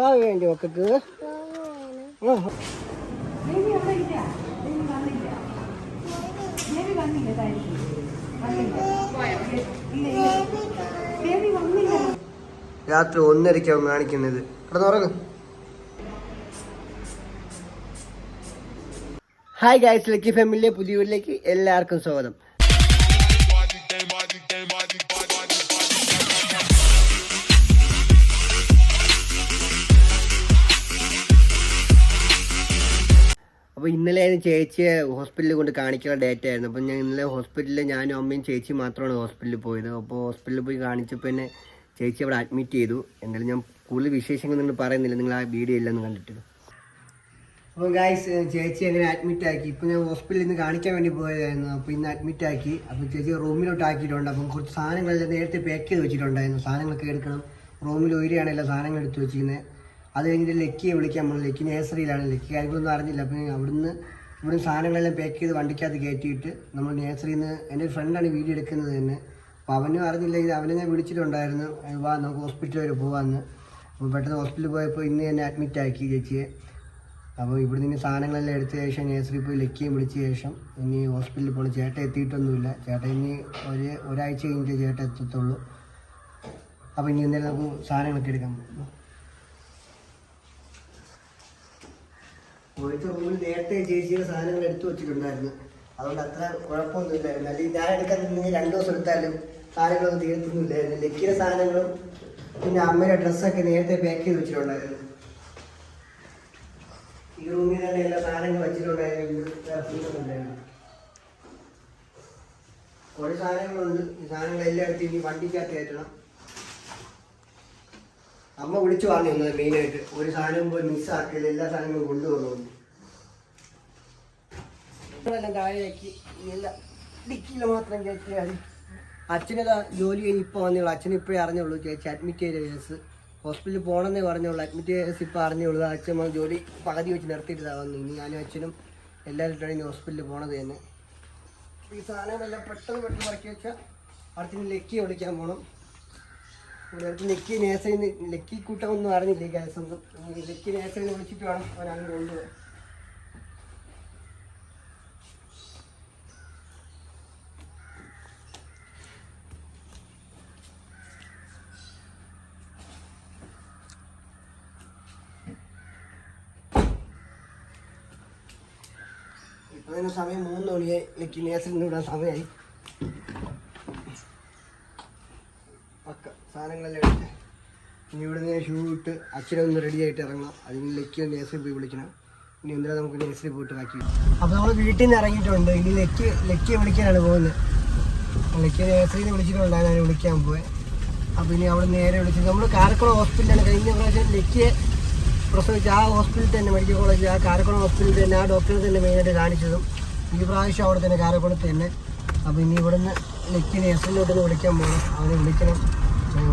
പാവ വേണ്ടി ഒക്കക്ക് രാത്രി ഒന്നരയ്ക്കാവും കാണിക്കുന്നത്. കിടന്നുറങ്ങ് ഹായ് ഗായ്സ് ലക്കി ഫാമിലിയിലെ പുതിയൂരിലേക്ക് എല്ലാവർക്കും സ്വാഗതം. അപ്പോൾ ഇന്നലെ ചേച്ചിയെ ഹോസ്പിറ്റലിൽ കൊണ്ട് കാണിക്കാനുള്ള ഡേറ്റ് ആയിരുന്നു. അപ്പോൾ ഞാൻ ഇന്നലെ ഹോസ്പിറ്റലിൽ ഞാനും അമ്മയും ചേച്ചി മാത്രമാണ് ഹോസ്പിറ്റലിൽ പോയത്. അപ്പോൾ ഹോസ്പിറ്റലിൽ പോയി കാണിച്ചപ്പോൾ തന്നെ ചേച്ചി അവിടെ അഡ്മിറ്റ് ചെയ്തു. എന്തായാലും ഞാൻ കൂടുതൽ വിശേഷങ്ങൾ നിങ്ങൾ പറയുന്നില്ല. നിങ്ങൾ ആ വീഡിയോ ഇല്ലെന്ന് കണ്ടിട്ട്. അപ്പോൾ ഗായ്സ് ചേച്ചി അങ്ങനെ അഡ്മിറ്റ് ആക്കി. ഇപ്പോൾ ഞാൻ ഹോസ്പിറ്റലിൽ നിന്ന് കാണിക്കാൻ വേണ്ടി പോയതായിരുന്നു. അപ്പോൾ ഇന്ന് അഡ്മിറ്റ് ആക്കി. അപ്പോൾ ചേച്ചി റൂമിലോട്ട് ആക്കിയിട്ടുണ്ട്. അപ്പം കുറച്ച് സാധനങ്ങളെല്ലാം നേരത്തെ പാക്ക് ചെയ്ത് വെച്ചിട്ടുണ്ടായിരുന്നു. സാധനങ്ങളൊക്കെ എടുക്കണം. റൂമിൽ ഉയരുകയാണ് എല്ലാ സാധനങ്ങൾ എടുത്ത് വെച്ചിരിക്കുന്നത് അത് കഴിഞ്ഞിട്ട് ലക്കിയെ വിളിക്കാൻ നമ്മൾ ലക്കി നേഴ്സറിയിലാണ് ലക്കി കാര്യങ്ങളൊന്നും അറിഞ്ഞില്ല. അപ്പം അവിടുന്ന് ഇവിടുന്ന് സാധനങ്ങളെല്ലാം പാക്ക് ചെയ്ത് വണ്ടിക്കകത്ത് കയറ്റിയിട്ട് നമ്മൾ നേഴ്സറിയിൽ നിന്ന് എന്റെ ഒരു ഫ്രണ്ടാണ് വീഡിയോ എടുക്കുന്നത് തന്നെ. അപ്പോൾ അവനും അറിഞ്ഞില്ല. അവനെ ഞാൻ വിളിച്ചിട്ടുണ്ടായിരുന്നു. വാ നമുക്ക് ഹോസ്പിറ്റൽ വരെ പോകാമെന്ന് അപ്പോൾ പെട്ടെന്ന് ഹോസ്പിറ്റലിൽ പോയപ്പോൾ ഇന്ന് തന്നെ അഡ്മിറ്റ് ആക്കി ചേച്ചിയെ. അപ്പോൾ ഇവിടെ നിന്ന് സാധനങ്ങളെല്ലാം എടുത്ത ശേഷം നേഴ്സറി പോയി ലക്കിയും വിളിച്ച ശേഷം ഇനി ഹോസ്പിറ്റലിൽ പോകണം ചേട്ടൻ എത്തിയിട്ടൊന്നുമില്ല. ചേട്ടൻ ഇനി ഒരു ഒരാഴ്ച കഴിഞ്ഞിട്ട് ചേട്ട എത്തത്തുള്ളൂ. അപ്പോൾ ഇനി എന്തായാലും നമുക്ക് സാധനങ്ങളൊക്കെ എടുക്കാൻ പോയിട്ട് റൂമിൽ നേരത്തെ ചേച്ചിയുടെ സാധനങ്ങൾ എടുത്തു വെച്ചിട്ടുണ്ടായിരുന്നു. അതുകൊണ്ട് അത്ര കുഴപ്പമൊന്നും ഇല്ലായിരുന്നു അല്ലെങ്കിൽ ഞാൻ എടുക്കാൻ നിന്നെങ്കിൽ രണ്ട് ദിവസം എടുത്താലും സാധനങ്ങളൊന്നും തീർത്തുന്നില്ലായിരുന്നു ലക്കിയുടെ സാധനങ്ങളും പിന്നെ അമ്മയുടെ ഡ്രസ്സൊക്കെ നേരത്തെ പാക്ക് ചെയ്ത് വെച്ചിട്ടുണ്ടായിരുന്നു. ഈ റൂമിൽ തന്നെ എല്ലാ സാധനങ്ങളും വെച്ചിട്ടുണ്ടായിരുന്നു. തീർത്തുന്നില്ലായിരുന്നു കുറേ സാധനങ്ങളുണ്ട്. ഈ സാധനങ്ങളെല്ലാം എടുത്ത് ഇനി വണ്ടിക്കകത്ത് കയറ്റണം. അമ്മ വിളിച്ചു പറഞ്ഞു തന്നത് മെയിനായിട്ട്. ഒരു സാധനം പോയി മിസ്സാക്കില്ല എല്ലാ സാധനങ്ങളും കൊണ്ടുവന്നു എല്ലാം മാത്രം കയറ്റിയാൽ അച്ഛനതാ ജോലി കഴിഞ്ഞ് ഇപ്പോൾ വന്നുള്ളൂ അച്ഛൻ ഇപ്പോഴേ അറിഞ്ഞുള്ളൂ. ചേച്ചി അഡ്മിറ്റ് ചെയ്ത കേസ് ഹോസ്പിറ്റലിൽ പോകണമെന്നേ പറഞ്ഞുള്ളൂ. അഡ്മിറ്റ് ചെയ്ത കേസ് ഇപ്പോൾ അറിഞ്ഞുള്ളൂ. അച്ഛൻ ജോലി പകുതി വെച്ച് നിർത്തിയിട്ടാണ് വന്നു. ഇനി ഞാനും അച്ഛനും എല്ലാവരും കഴിഞ്ഞ് ഹോസ്പിറ്റലിൽ പോണത് തന്നെ. ഈ സാധനങ്ങളെല്ലാം പെട്ടെന്ന് പെട്ടെന്ന് ഇറക്കി വെച്ചാൽ അടുത്തിന് ലക്കി വിളിക്കാൻ പോകണം ഇവിടെ ലക്കി നേഴ്സറിന്ന് ലക്കി കൂട്ടമൊന്നും അറിഞ്ഞില്ല ഈ കേസൊന്നും ലക്കി നേഴ്സറിന്ന് വിളിച്ചിട്ട് വേണം അവൻ അങ്ങ് കൊണ്ടുപോകാൻ ഇപ്പൊ സമയം മൂന്ന് മണിയായി. ലക്കി നേഴ്സറിന്ന് വിടാൻ സമയമായി പക്ക സാധനങ്ങളെല്ലാം എടുത്ത് ഇനി ഇവിടെ നിന്ന് ഷൂ ഇട്ട് അച്ഛനെ ഒന്ന് റെഡി ആയിട്ട് ഇറങ്ങണം. അതിന് ലക്കി നേഴ്സറി പോയി വിളിക്കണം. ഇനി എന്തിനാ നമുക്ക് നേഴ്സറി പോയിട്ട് ബാക്കി അപ്പോൾ നമ്മൾ വീട്ടിൽ നിന്ന് ഇറങ്ങിയിട്ടുണ്ട്. ഇനി ലക്കി ലക്കിയെ വിളിക്കാനാണ് പോകുന്നത്. ലക്കിയെ നേഴ്സറിയിൽ നിന്ന് വിളിച്ചിട്ടുണ്ടായിരുന്നു ഞാൻ വിളിക്കാൻ പോയത് അപ്പോൾ ഇനി അവിടെ നേരെ വിളിച്ചത് നമ്മൾ കാരക്കുളം ഹോസ്പിറ്റലാണ് കഴിഞ്ഞ പ്രാവശ്യം ലക്കിയെ പ്രസവിച്ച് ആ ഹോസ്പിറ്റലിൽ തന്നെ മെഡിക്കൽ കോളേജ് ആ കാരക്കുളം ഹോസ്പിറ്റലിൽ തന്നെ ആ ഡോക്ടറെ തന്നെ മെയിനായിട്ട് കാണിച്ചതും ഈ പ്രാവശ്യം അവിടെ തന്നെ കാരക്കുളത്ത് തന്നെ. അപ്പോൾ ഇനി ഇവിടുന്ന് ലക്കി നേഴ്സറിലോട്ടൊന്ന് വിളിക്കാൻ പോകണം അവനെ വിളിക്കണം.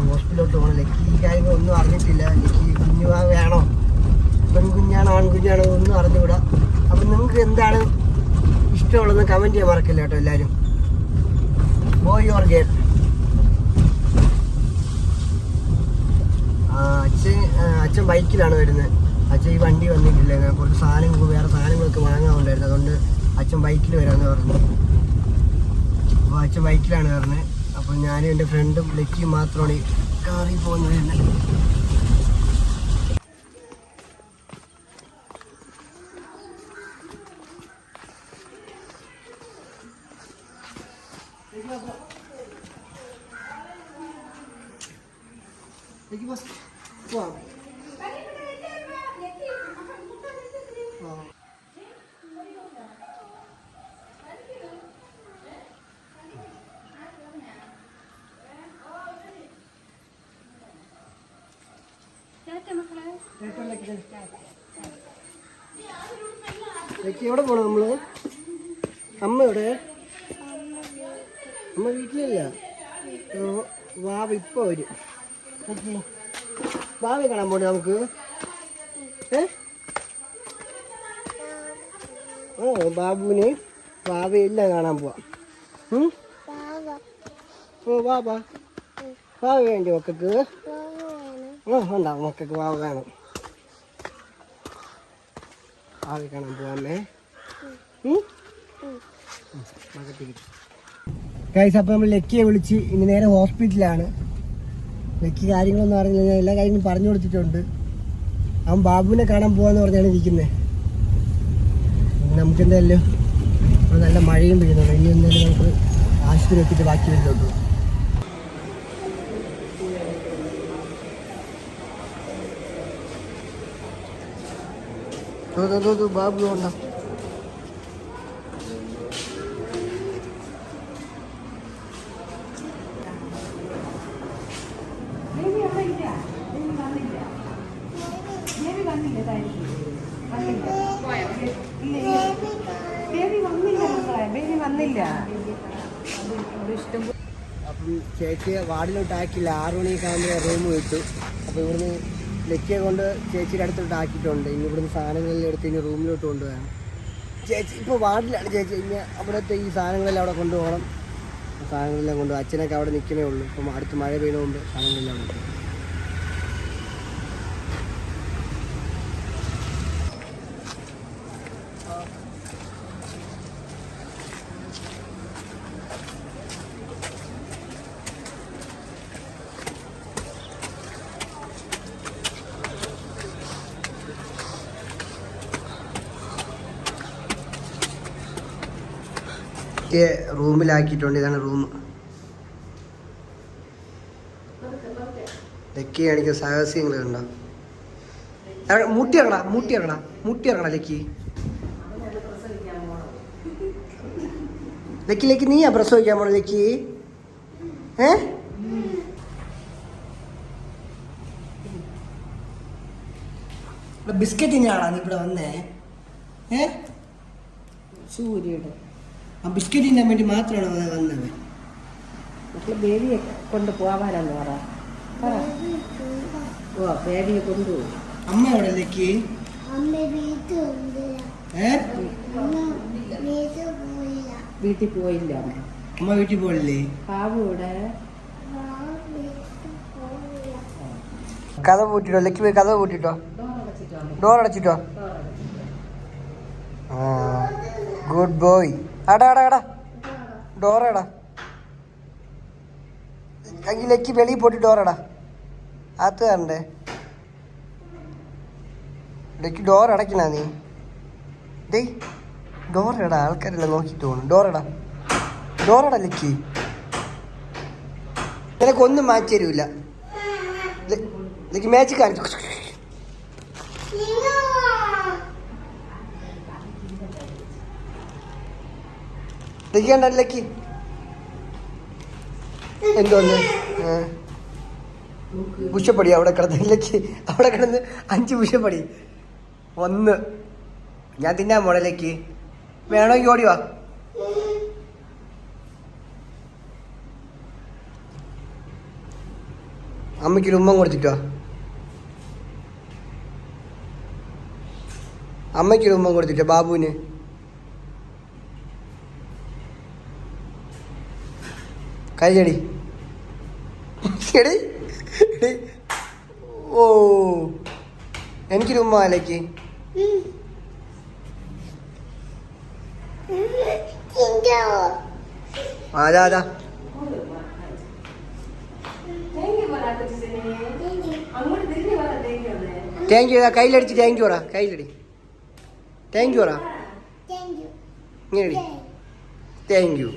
ഹോസ്പിറ്റലിലോട്ട് പോകണം. ലക്കി ഈ കാര്യങ്ങളൊന്നും അറിഞ്ഞിട്ടില്ല. ലക്കി കുഞ്ഞു വേണോ? പെൺകുഞ്ഞാണോ ആൺകുഞ്ഞാണോ ഒന്നും അറിഞ്ഞുകൂടാ. അപ്പം നിങ്ങൾക്ക് എന്താണ് ഇഷ്ടമുള്ളതെന്ന് കമന്റ് ചെയ്യാൻ മറക്കില്ല കേട്ടോ എല്ലാവരും ബോയ് ഓർ ഗേൾ അച്ഛൻ അച്ഛൻ ബൈക്കിലാണ് വരുന്നത്. അച്ഛൻ ഈ വണ്ടി വന്നിട്ടില്ല. കുറച്ച് സാധനങ്ങൾ വേറെ സാധനങ്ങളൊക്കെ വാങ്ങാനുണ്ടായിരുന്നു. അതുകൊണ്ട് അച്ഛൻ ബൈക്കിൽ വരാമെന്ന് പറഞ്ഞു. അപ്പോൾ അച്ഛൻ ബൈക്കിലാണ് വരുന്നത്. അപ്പോൾ ഞാനും എന്റെ ഫ്രണ്ടും ലക്കിയും മാത്രമാണ് ഈ പോകുന്നത് തന്നെ ലക്കി ബസ് പോവാം ആ ലക്കി എവിടെ പോണം നമ്മൾ? അമ്മ എവിടെ? അമ്മ വീട്ടിലില്ല. വാവ ഇപ്പൊ വരും. വാവ കാണാൻ പോണേ നമുക്ക്. ഏ? ഓ ബാബുവിന് വാവയെല്ലാം കാണാൻ പോവാം? ഓ വാ വാവ വേണ്ടി മക്കൾക്ക്? ആ ഉണ്ടാവും മക്കൾക്ക് വാവ വേണം. ആവി കാണാൻ പോവാമേ. ഗൈസ് അപ്പോൾ നമ്മൾ ലക്കിയെ വിളിച്ച് ഇനി നേരെ ഹോസ്പിറ്റലാണ് ലക്കി കാര്യങ്ങളൊന്നും അറിഞ്ഞില്ല. ഞാൻ എല്ലാ കാര്യങ്ങളും പറഞ്ഞു കൊടുത്തിട്ടുണ്ട്. അവൻ ബാബുവിനെ കാണാൻ പോവാന്ന് പറഞ്ഞാണ് ഇരിക്കുന്നത് നമുക്ക് നല്ല മഴയും പെയ്യുന്നുണ്ട്. ഇനി എന്തായാലും നമുക്ക് ആശുപത്രി എത്തിയിട്ട് ബാക്കി വരുന്നുള്ളൂ. ബാബു വന്നില്ല. അപ്പം ചേച്ചിയെ വാർഡിലോട്ട് ആക്കില്ല ആറു മണിയൊക്കെ ആകുമ്പോൾ റൂം വിട്ടു. അപ്പോൾ ഇവിടുന്ന് ലക്കിയെ കൊണ്ട് ചേച്ചിയുടെ അടുത്തോട്ട് ആക്കിയിട്ടുണ്ട്. ഇനി ഇവിടുന്ന് സാധനങ്ങളെല്ലാം എടുത്ത് ഇനി റൂമിലോട്ട് കൊണ്ടുപോകാം ചേച്ചി ഇപ്പോൾ വാർഡിലാണ് ചേച്ചി. ഇനി അവിടുത്തെ ഈ സാധനങ്ങളെല്ലാം അവിടെ കൊണ്ടുപോകണം. സാധനങ്ങളെല്ലാം കൊണ്ടുപോകും അച്ഛനൊക്കെ അവിടെ നിൽക്കണേ ഉള്ളൂ. ഇപ്പം അടുത്ത് മഴ പെയ്യുന്ന മുമ്പ് സാധനങ്ങളെല്ലാം അവിടെ നിൽക്കും റൂമിലാക്കിയിട്ടുണ്ട്. ഇതാണ് റൂം. ലക്കി കാണിക്കുന്ന സാഹസ്യങ്ങൾ കണ്ടോ? അവിടെ മുട്ടി ഇറങ്ങടാ മുട്ടി ഇറങ്ങടാ മുട്ടി ഇറങ്ങടാ ലക്കി. ലക്കി ലക്കി നീയാ പ്രസവിക്കാൻ പോണ ലക്കി? ഏ? ബിസ്ക്കറ്റ് തന്നെയാണോ നീ ഇവിടെ വന്നേ. ഏ? സൂര്യയുടെ. ആ ബിസ്ക്കറ്റ് തിന്നാൻ വേണ്ടി മാത്രമാണ് വന്നത്. മക്കൾ ബേബിയെ കൊണ്ട് പോവാനെന്ന് പറ. ഓ ബേബിയെ കൊണ്ടുപോകും അമ്മ എവിടെ നിൽക്കി വീട്ടിൽ പോയില്ല. അമ്മ. അമ്മ വീട്ടിൽ പോയില്ലേ? ബാബു ഇവിടെ കഥ പൂട്ടിട്ടോ? ലക്കി പോയി കഥ പൂട്ടിട്ടോ? ഡോർ അടച്ചിട്ടോ ആ ഗുഡ് ബോയ് അടാ വെളിയിൽ പോയിട്ട് ഡോറടാ. അത് അകത്ത് ഇടയ്ക്ക് ഡോർ അടയ്ക്കണ നീ. ഡോർ ഇടാ ആൾക്കാരെല്ലാം നോക്കിയിട്ട് പോകണം ഡോറടാ. ഇടാ ഡോർ ഇടാ ലക്കി. നിനക്കൊന്നും മാറ്റി തരൂല. ലക്കി മാച്ച് കാണിച്ചു ലക്കി കണ്ട ലക്കി എന്തോന്ന്. പുഷപ്പടി അവിടെ കിടന്നില്ലേക്ക് ലക്കി അവിടെ കിടന്ന് അഞ്ച് പുഷപ്പടി ഒന്ന്. ഞാൻ തിന്നാൻ മോളിലേക്ക് ലക്കി വേണമെങ്കിൽ ഓടി വാ. അമ്മയ്ക്കൊരു ഉമ്മ കൊടുത്തിട്ടോ അമ്മയ്ക്കൊരു ഉമ്മ കൊടുത്തിട്ടോ ബാബുവിന്. കഴിച്ചടി എടി എടി. ഓ എനിക്കൊരു ഉമ്മ അലേക്ക്. അതാ അതാ താങ്ക് യു കയ്യിലടിച്ച് താങ്ക് യു പറ കയ്യിലടി. താങ്ക് യു പറ. ഇങ്ങനെ താങ്ക് യു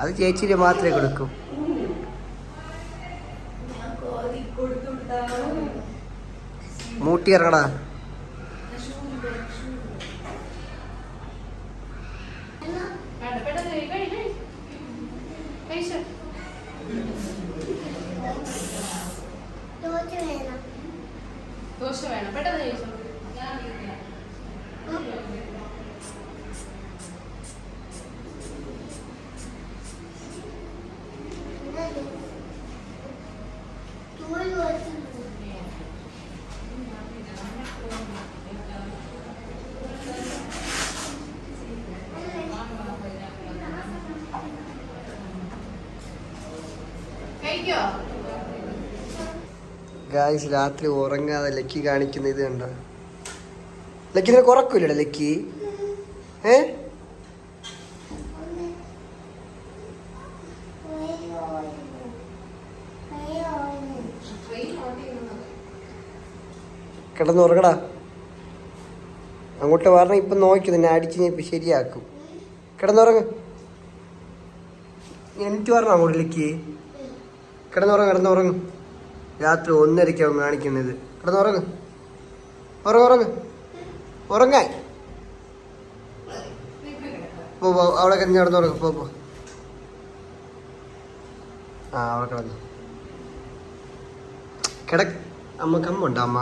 അത് ചേച്ചിന് മാത്രമേ കൊടുക്കൂ. മൂട്ടി ഇറങ്ങടാ. ദോശ വേണം. പെട്ടെന്ന് ചോദിച്ചോ വെച്ചു കഴിക്കോ ഗായ്സ് രാത്രി ഉറങ്ങാതെ ലക്കി കാണിക്കുന്ന ഇത് കണ്ടോ? ലക്കി നിനക്ക് ഉറക്കൂലടാ ലക്കി. ഏ? കിടന്നുറങ്ങടാ അങ്ങോട്ട് പറഞ്ഞ ഇപ്പം നോക്കി നിന്നെ അടിച്ച് ഞാൻ ഇപ്പം ശരിയാക്കും. കിടന്നുറങ്ങ് എനിക്ക് പറഞ്ഞു അങ്ങോട്ടിലേക്ക് കിടന്നുറങ്ങ് കിടന്നുറങ്ങ് രാത്രി ഒന്നരയ്ക്കാവും കാണിക്കുന്നത്. കിടന്ന് ഉറങ്ങ്. ഉറങ്ങ് ഉറങ്ങ്. പോ പോ അവിടെ കിടന്ന് ഉറങ്ങ്. പോ പോ. ആ അവിടെ കിടന്നു. കിട അമ്മ കമ്മുണ്ടോ അമ്മ?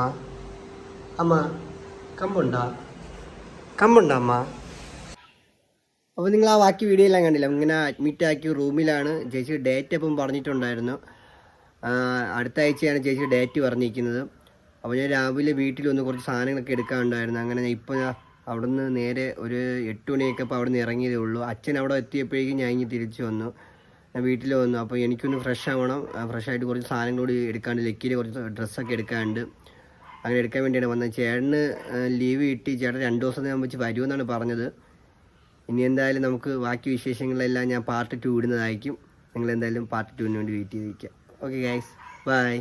അമ്മ കമ്പുണ്ടോ? കമ്പുണ്ടോ അമ്മ? അപ്പോൾ നിങ്ങൾ ആ ബാക്കി വീഡിയോ എല്ലാം കണ്ടില്ല? ഇങ്ങനെ അഡ്മിറ്റ് ആക്കി റൂമിലാണ് ചേച്ചി ഡേറ്റ് അപ്പം പറഞ്ഞിട്ടുണ്ടായിരുന്നു. അടുത്ത ആഴ്ചയാണ് ചേച്ചി ഡേറ്റ് പറഞ്ഞിരിക്കുന്നത്. അപ്പോൾ ഞാൻ രാവിലെ വീട്ടിൽ ഒന്ന് കുറച്ച് സാധനങ്ങളൊക്കെ എടുക്കാനുണ്ടായിരുന്നു. അങ്ങനെ ഇപ്പോൾ ഞാൻ അവിടെ നിന്ന് നേരെ ഒരു എട്ട് മണിയൊക്കെ അപ്പോൾ അവിടെ നിന്ന് ഇറങ്ങിയതേ ഉള്ളൂ. അച്ഛൻ അവിടെ എത്തിയപ്പോഴേക്കും ഞാൻ ഇങ്ങനെ തിരിച്ചു വന്നു. ഞാൻ വീട്ടിൽ വന്നു. അപ്പോൾ എനിക്കൊന്ന് ഫ്രഷ് ആവണം. ഫ്രഷ് ആയിട്ട് കുറച്ച് കൂടി എടുക്കാണ്ട് ലക്കിയിൽ കുറച്ച് ഡ്രസ്സൊക്കെ എടുക്കാണ്ട് അങ്ങനെ എടുക്കാൻ വേണ്ടിയാണ് വന്നത്. ചേട്ടന് ലീവ് കിട്ടി. ചേട്ടൻ രണ്ട് ദിവസം ഞാൻ വെച്ച് വരുമെന്നാണ് പറഞ്ഞത്. ഇനി എന്തായാലും നമുക്ക് ബാക്കി വിശേഷങ്ങളെല്ലാം ഞാൻ പാർട്ട് ടു ഇടുന്നതായിരിക്കും. നിങ്ങൾ എന്തായാലും പാർട്ട് ടുവിന് വേണ്ടി വെയിറ്റ് ചെയ്തിരിക്കുക. Okay guys bye